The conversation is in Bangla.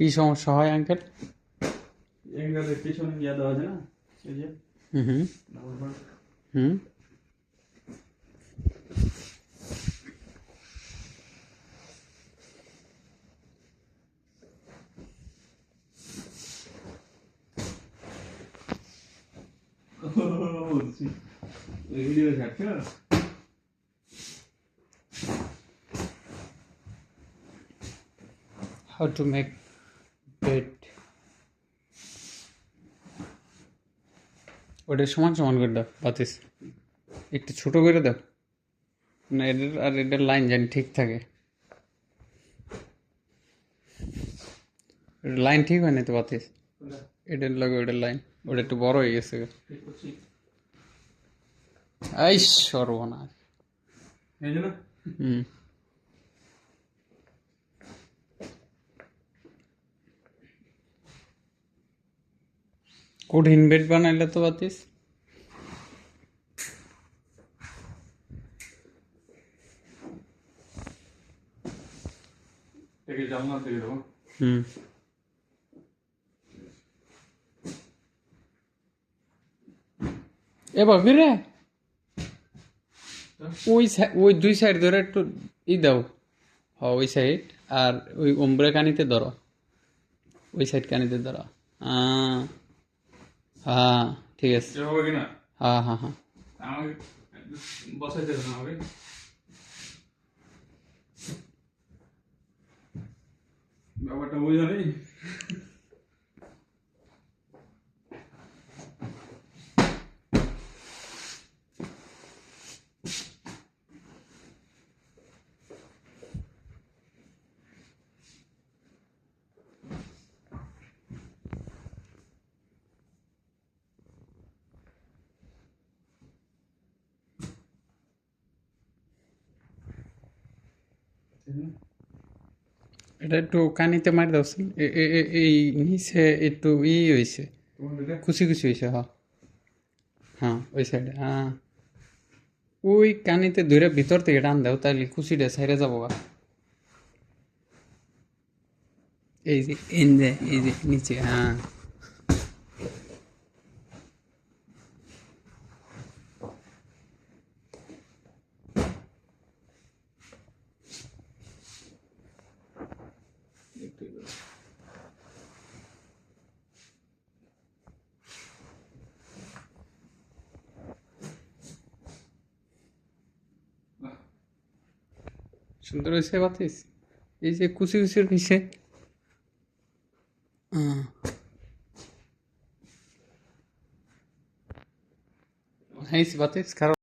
কি সমস্যা হয় আঙ্কেল অ্যাঙ্গেলের পিছনে ইয়ে দেওয়া আছে না? এই যে। হুম হুম। ভিডিও ছাড়ছো হাউ টু মেক বেড ওটা সমান সমান করে দাও বাতিস। একটু ছোট করে দাও। না এটার আর এটার লাইন জানি ঠিক থাকে। লাইন ঠিক হয় না তো বাতিস? এটার লাগে ওটার লাইন। ওটা একটু বড় হয়ে গেছে। এই সর্বনাশ। হুম। কঠিন বেড বানাইলে তো বাতিস। হুম। এ বাবি রে। ওই ওই দুই সাইড ধরে একটু ই দাও। হ ওই সাইড আর ওই উমব্রে কানিতে ধরো। ওই সাইড কানিতে ধরো। আহ, হ্যাঁ ঠিক আছে। হবে কিনা? হ্যাঁ হ্যাঁ হ্যাঁ। আমাকে বসাইতে হবে না আমাকে ব্যাপারটা বুঝো নেই এটা একটু কানিতে মারি দাও এই নিচে একটু ই হয়েছে কুচি কুচি হয়েছে হ্যাঁ হ্যাঁ ওই সাইডে হ্যাঁ ওই কানিতে ধরে ভিতর থেকে টান দাও তাহলে কুচিটা সাইডে যাব গা। এই যে এই যে নিচে হ্যাঁ। সুন্দর হয়েছে বাতিস। এই যে কুচি কুচির হয়েছে হ্যাঁ বাতিস খারাপ